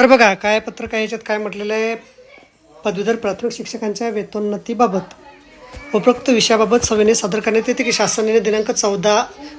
तर बघा काय पत्रक आहे याच्यात काय म्हटलेलं आहे? पदवीधर प्राथमिक शिक्षकांच्या वेतोन्नतीबाबत. उपरोक्त विषयाबाबत सभेने सादर करण्यात येते की शासनाने दिनांक चौदा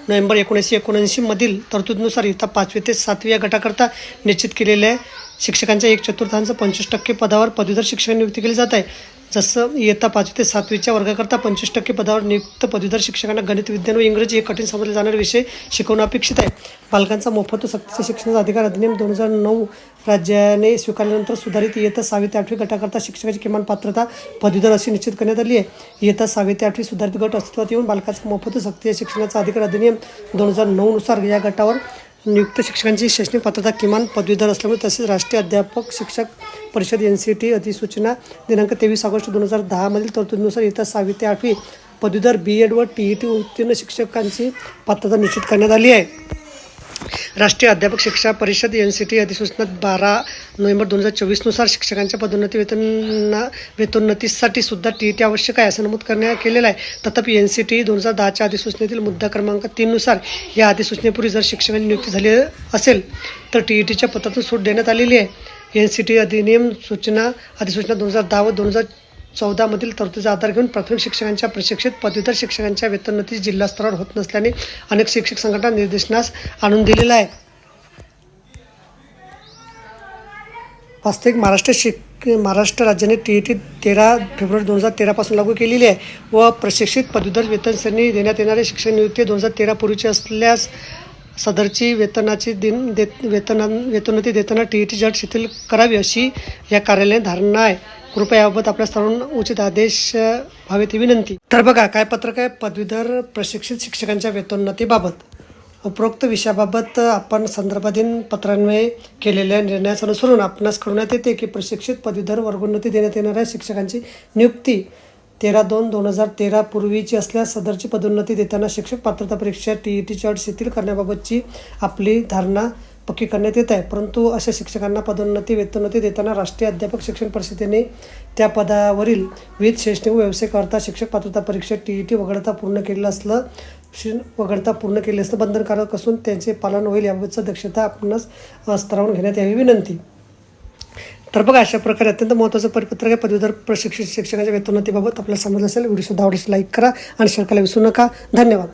नोव्हेंबर एकोणीसशे एकोणऐंशीमधील तरतुदीनुसार इयत्ता पाचवी ते सातवी या गटाकरता निश्चित केलेल्या शिक्षकांच्या एक चतुर्थांचं पंचवीस टक्के पदावर पदवीधर शिक्षक नियुक्ती केली जात आहे. जसं इयत्ता पाचवी ते सातवीच्या वर्गाकरता पंचवीस टक्के पदावर नियुक्त पदवीधर शिक्षकांना गणित विज्ञान व इंग्रजी हे कठीण समजले जाणारे विषय शिकवणं अपेक्षित आहे. बालकांचा मोफत सक्तीचे शिक्षणाचा अधिकार अधिनियम दोन हजार नऊ राज्याने स्वीकारल्यानंतर सुधारित इयत्ता सहावी ते आठवी गटाकरता शिक्षकाची किमान पात्रता पदवीधर अशी निश्चित करण्यात आली आहे. इयत्ता सहावी ते आठवी सुधारित गट अस्तित्वात येऊन बालकांचा मोफत व सक्तीच्या शिक्षणाचा अधिकार अधिनियम दोन हजार नऊनुसार या गटावर नियुक्त शिक्षकांची शैक्षणिक पात्रता किमान पदवीधर असल्यामुळे तसेच राष्ट्रीय अध्यापक शिक्षक परिषद एन सी टी अधिसूचना दिनांक तेवीस ऑगस्ट दोन हजार दहामधील तरतुदीनुसार इतर सहावी ते आठवी पदवीधर बी एड व टी ई टी उत्तीर्ण शिक्षकांची पात्रता निश्चित करण्यात आली आहे. राष्ट्रीय अध्यापक शिक्षा परिषद एन सी टी अधिसूचना बारा नोव्हेंबर दोन हजार चोवीसनुसार शिक्षकांच्या पदोन्नती वेतन वेतोन्नतीसाठी सुद्धा टी ई टी आवश्यक आहे असं नमूद करण्यात केलेलं आहे. तथापि एन सी टी दोन हजार दहाच्या अधिसूचनेतील मुद्दा क्रमांक तीननुसार या अधिसूचनेपूर्वी जर शिक्षकांची नियुक्ती झाली असेल तर टी ई टीच्या पत्रातून सूट देण्यात आलेली आहे. एन सी टी अधिनियम सूचना अधिसूचना दोन हजार दहा व दोन हजार चौदामधील तरतुदीचा आधार घेऊन प्राथमिक शिक्षकांच्या प्रशिक्षित पदवीधर शिक्षकांच्या वेतनती जिल्हास्तरावर होत नसल्याने अनेक शिक्षक संघटना निर्देशनास आणून दिलेला आहे. वास्तविक महाराष्ट्र शिक महाराष्ट्र राज्याने टी ई टी तेरा फेब्रुवारी दोन हजार तेरापासून लागू केलेली आहे व प्रशिक्षित पदवीधर वेतन श्रेणी देण्यात येणारे शिक्षण नियुक्ती दोन हजार तेरा पूर्वीची असल्यास सदरची वेतनाची दिन देत वेतना वेतोन्नती देताना टी ई टी जट शिथिल करावी अशी या कार्यालयाने धारणा आहे. कृपया याबाबत आपल्या सर्वांना उचित आदेश अ, व्हावेत विनंती. तर बघा काय पत्रक आहे? पदवीधर प्रशिक्षित शिक्षकांच्या वेतोन्नतीबाबत. उपरोक्त विषयाबाबत आपण संदर्भाधीन पत्रान्वये केलेल्या निर्णयास अनुसरून आपणास कळवण्यात येते की प्रशिक्षित पदवीधर वर्गोन्नती देण्यात येणाऱ्या शिक्षकांची नियुक्ती तेरा दोन दोन हजार तेरा पूर्वीची असल्यास सदरची पदोन्नती देताना शिक्षक पात्रता परीक्षा टी ई टीची अट शिथिल करण्याबाबतची आपली धारणा पक्की करण्यात येत आहे. परंतु अशा शिक्षकांना पदोन्नती वेतोन्नती देताना राष्ट्रीय अध्यापक शिक्षण परिषदेने त्या पदावरील विविध शैक्षणिक व करता शिक्षक पात्रता परीक्षा टी ई टी वगळता पूर्ण केलेलं असलं शिक्षण वगळता पूर्ण केले असतं बंधनकारक असून त्यांचे पालन होईल याबाबतचं दक्षता आपणास अ, स्तरावरून घेण्यात यावी विनंती. तर बघा अशा प्रकारे अत्यंत महत्त्वाचं परिपत्रक आहे. पदवीधर प्रशिक्षित शिक्षकांच्या वेतोन्नतीबाबत आपल्याला समजलं असेल. व्हिडिओ सुद्धा आवडेल लाईक करा आणि शेअर करायला विसरू नका. धन्यवाद.